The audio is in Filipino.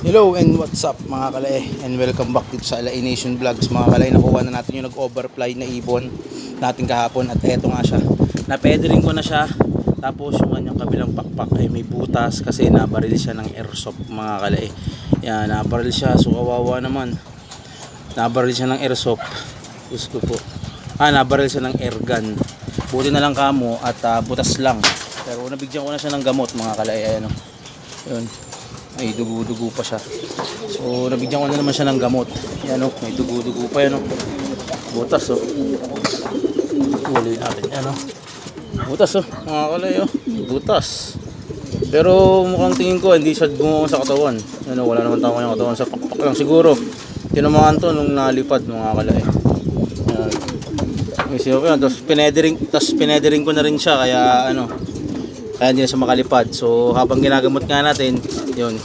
Hello and what's up mga kalae and welcome back dito sa LA Nation Vlogs. Mga kalae nakuha na natin yung nag-overfly na ibon natin kahapon. At eto nga siya. Napedring ko na siya. Tapos yung kanyang kabilang pakpak ay may butas kasi nabaril siya ng airsoft mga kalae yan nabaril siya. So kawawa naman. Nabaril siya ng airsoft. Gusto po. Ah nabaril siya ng airgun buti na lang kamo at ah, butas lang. Pero nabigyan ko na siya ng gamot mga kalae ayan o yun may dugo-dugo pa siya. So, nabigyan ko na naman siya ng gamot. Yan o, may dugo-dugo pa yan o. Butas o. Huli natin yan o. Butas o, mga kalay o. Butas. Pero mukhang tingin ko, hindi siya gumawa sa katawan. Ano, wala naman tama yung katawan. Sa pakpak lang siguro. Tinamaan to nung nalipad mga kalay. Yan. May siyo yun. Tapos pinedering, tapos pinedering ko na rin siya. Kaya ano, kaya hindi na siya makalipad. So habang ginagamot nga natin, yun,